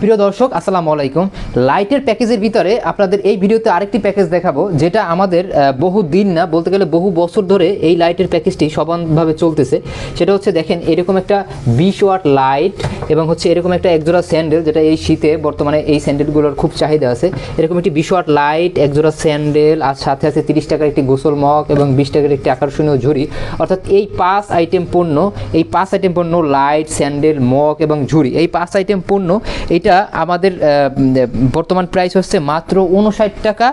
প্রিয় দর্শক, আসসালামু আলাইকুম। লাইটের প্যাকেজের ভিতরে আপনাদের এই ভিডিওতে আরেকটি প্যাকেজ দেখাবো, যেটা আমাদের বহু দিন না, বলতে গেলে বহু বছর ধরে এই লাইটের প্যাকেজটি সমানভাবে চলতেছে। সেটা হচ্ছে দেখেন, এরকম একটা বিশ ওয়াট লাইট এবং হচ্ছে এরকম একটা একজোড়া স্যান্ডেল যেটা এই শীতে বর্তমানে এই স্যান্ডেলগুলোর খুব চাহিদা আছে। এরকম একটি বিশ ওয়াট লাইট একজোড়া স্যান্ডেল আর সাথে আছে তিরিশ টাকার একটি গোসল মগ এবং বিশ টাকার একটি আকর্ষণীয় ঝুড়ি। অর্থাৎ এই পাঁচ আইটেম পণ্য, এই পাঁচ আইটেম পণ্য লাইট স্যান্ডেল মগ এবং ঝুড়ি, এই পাঁচ আইটেম পণ্য এটা আমাদের বর্তমান প্রাইস হচ্ছে মাত্র উনষাট টাকা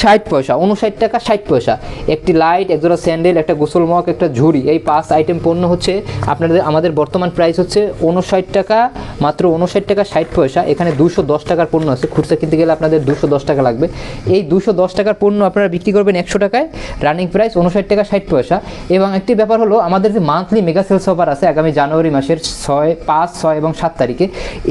ষাট পয়সা উনষাট টাকা ষাট পয়সা। একটি লাইট একজোড়া স্যান্ডেল একটা গোসল মগ একটা ঝুড়ি, এই পাঁচ আইটেম পণ্য হচ্ছে আপনাদের, আমাদের বর্তমান প্রাইস হচ্ছে উনষাট টাকা, মাত্র উনষাট টাকা ষাট পয়সা। এখানে দুশো দশ টাকার পণ্য আছে, খুচরা কিনতে গেলে আপনাদের দুশো দশ টাকা লাগবে। এই দুশো দশ টাকার পণ্য আপনারা বিক্রি করবেন একশো টাকায় রানিং প্রাইস উনষাট টাকা ষাট পয়সা। এবং একটি ব্যাপার হলো, আমাদের যে মান্থলি মেগা সেলস অফার আছে আগামী জানুয়ারি মাসের ছয়, পাঁচ, ছয় এবং সাত তারিখে,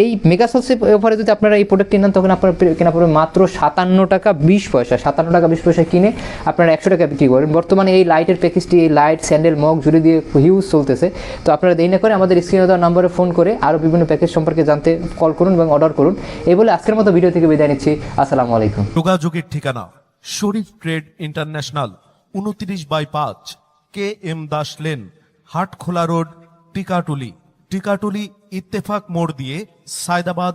এই মেগা সেলস অফারে যদি আপনারা এই প্রোডাক্টটি নেন তখন আপনার কেনা পড়বে মাত্র সাতান্ন টাকা বিশ পয়সা। সাতান্ন টাকা বিশ পয়সা কিনে আপনারা একশো টাকা বিক্রি করেন বর্তমানে এই লাইটের প্যাকেজটি এই লাইট স্যান্ডেল মগ জুড়ে দিয়ে হিউজ চলতেছে। তো আপনারা দেরি না করে আমাদের স্ক্রিনে দেওয়া নম্বরে ফোন করে আরও বিভিন্ন প্যাকেজ সম্পর্কে জানতে কল করুন এবং অর্ডার করুন। এই বলে আজকের মতো ভিডিও থেকে বিদায় নিচ্ছি। আসসালামু আলাইকুম। যোগাযোগের ঠিকানা, শরীফ ট্রেড ইন্টারন্যাশনাল উনত্রিশ বাই পাঁচ, K M Das lane Hatkhola road Tikatuli. Tikatuli Ittefaq মোড় দিয়ে সায়দাবাদ